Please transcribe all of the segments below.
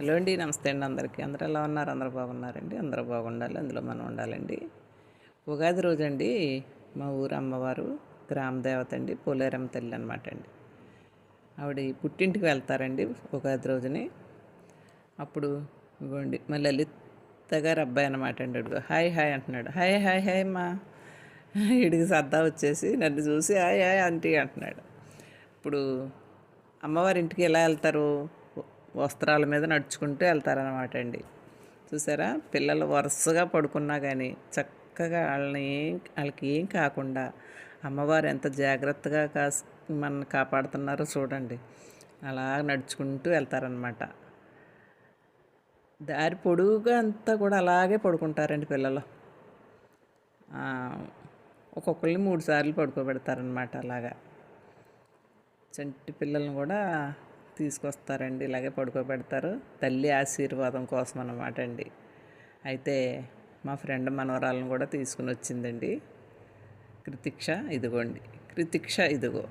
Hello అండి నమస్తే అండి అందరికీ. అందరూ ఎలా ఉన్నారు? అందరూ బాగున్నారండి? అందరూ బాగుండాలి. అందులో మనం ఉండాలండి. ఉగాది రోజు అండి మా ఊరు అమ్మవారు గ్రామ దేవత అండి పోలేరమ్మ తల్లి అనమాట అండి. ఆవిడ పుట్టింటికి వెళ్తారండి ఉగాది రోజుని. అప్పుడు ఇవ్వండి మా లలిత గారు అబ్బాయి అనమాట అండి అడుగు హాయ్ హాయ్ అంటున్నాడు. హాయ్ హాయ్ హాయ్ మా ఇడికి సర్దా వచ్చేసి నన్ను చూసి హాయ్ హాయ్ ఆంటీ అంటున్నాడు. ఇప్పుడు అమ్మవారి ఇంటికి ఎలా వెళ్తారు? వస్త్రాల మీద నడుచుకుంటూ వెళ్తారనమాట అండి. చూసారా? పిల్లలు వరుసగా పడుకున్నా కానీ చక్కగా వాళ్ళని ఏం వాళ్ళకి ఏం కాకుండా అమ్మవారు ఎంత జాగ్రత్తగా కాస్ మన కాపాడుతున్నారో చూడండి. అలా నడుచుకుంటూ వెళ్తారనమాట దారి పొడుగుగా అంతా కూడా అలాగే పడుకుంటారండి పిల్లలు. ఒక్కొక్కరిని మూడు సార్లు పడుకోబెడతారనమాట అలాగా. చంటి పిల్లల్ని కూడా తీసుకొస్తారండి ఇలాగే పడుకోబెడతారు. తల్లి ఆశీర్వాదం కోసం అన్నమాట అండి. అయితే మా ఫ్రెండ్ మనవరాలను కూడా తీసుకుని వచ్చిందండి. కృతిక్ష ఇదిగోండి. కృతిక్ష ఇదిగో.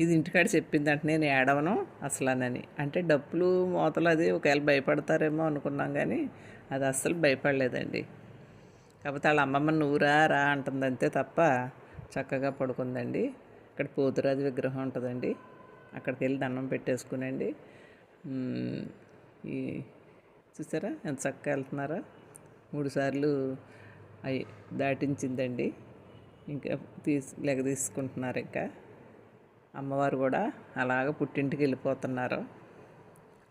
ఇది ఇంటికాడ చెప్పిందంటే నేను ఏడవను అసలనని. అంటే డప్పులు మోతలు అది ఒకవేళ భయపడతారేమో అనుకున్నాం కానీ అది అస్సలు భయపడలేదండి. కాకపోతే వాళ్ళ అమ్మమ్మ నువ్వురా రా అంటుందంతే తప్ప చక్కగా పడుకుందండి. ఇక్కడ పోతురాజు విగ్రహం ఉంటుందండి. అక్కడికి వెళ్ళి దండం పెట్టేసుకునండి. ఈ చూసారా ఎంత చక్కగా వెళ్తున్నారా? మూడు సార్లు అవి దాటించిందండి. ఇంకా తీసి లెగ తీసుకుంటున్నారు ఇంకా. అమ్మవారు కూడా అలాగ పుట్టింటికి వెళ్ళిపోతున్నారు.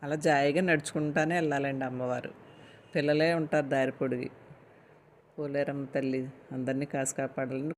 అలా జాయిగా నడుచుకుంటానే వెళ్ళాలండి అమ్మవారు. పిల్లలే ఉంటారు దారి పొడిగి. పోలేరమ్మ తల్లి అందరినీ కాసి కాపాడాలని